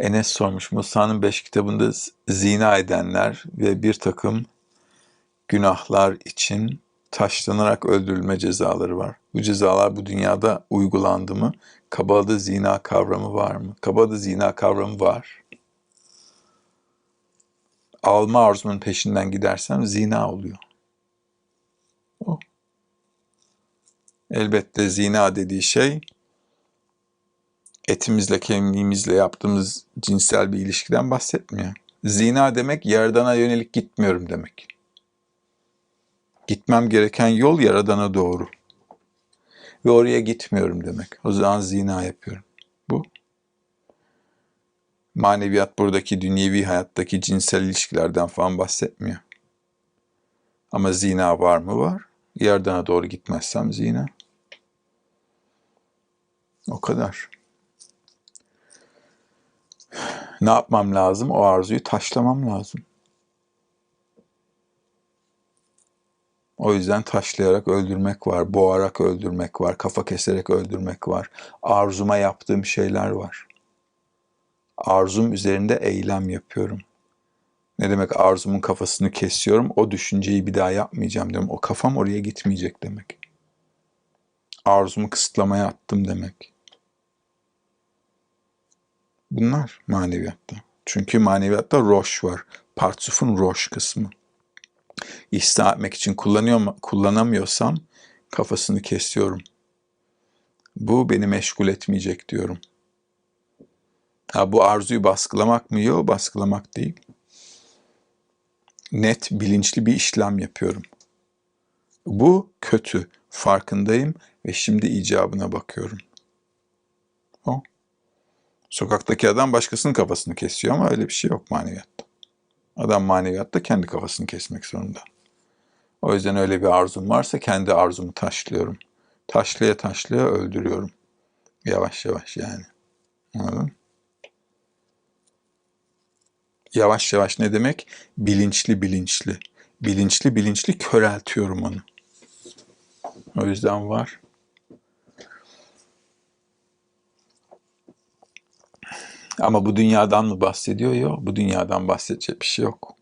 Enes sormuş Musa'nın beş kitabında zina edenler ve bir takım günahlar için taşlanarak öldürülme cezaları var. Bu cezalar bu dünyada uygulandı mı? Kabala'da zina kavramı var mı? Kabala'da zina kavramı var. Alma arzumun peşinden gidersem zina oluyor. O. Elbette zina dediği şey etimizle kemiğimizle yaptığımız cinsel bir ilişkiden bahsetmiyor. Zina demek yaradana yönelik gitmiyorum demek. Gitmem gereken yol yaradana doğru. Ve oraya gitmiyorum demek. O zaman zina yapıyorum. Bu. Maneviyat buradaki dünyevi hayattaki cinsel ilişkilerden falan bahsetmiyor. Ama zina var mı? Var. Yaradana doğru gitmezsem zina. O kadar. Ne yapmam lazım? O arzuyu taşlamam lazım. O yüzden taşlayarak öldürmek var, boğarak öldürmek var, kafa keserek öldürmek var. Arzuma yaptığım şeyler var. Arzum üzerinde eylem yapıyorum. Ne demek arzumun kafasını kesiyorum, o düşünceyi bir daha yapmayacağım diyorum. O kafam oraya gitmeyecek demek. Arzumu kısıtlamaya attım demek. Bunlar maneviyatta. Çünkü maneviyatta roş var. Partsufun roş kısmı. İhsa etmek için kullanıyor, kullanamıyorsam kafasını kesiyorum. Bu beni meşgul etmeyecek diyorum. Ha bu arzuyu baskılamak mı? Yok baskılamak değil. Net bilinçli bir işlem yapıyorum. Bu kötü. Farkındayım ve şimdi icabına bakıyorum. O. Sokaktaki adam başkasının kafasını kesiyor ama öyle bir şey yok maneviyatta. Adam maneviyatta kendi kafasını kesmek zorunda. O yüzden öyle bir arzum varsa kendi arzumu taşlıyorum. Taşlaya taşlaya öldürüyorum. Yavaş yavaş yani. Anladın? Yavaş yavaş ne demek? Bilinçli bilinçli. Bilinçli bilinçli köreltiyorum onu. O yüzden var. Ama bu dünyadan mı bahsediyor? Yok. Bu dünyadan bahsedecek bir şey yok.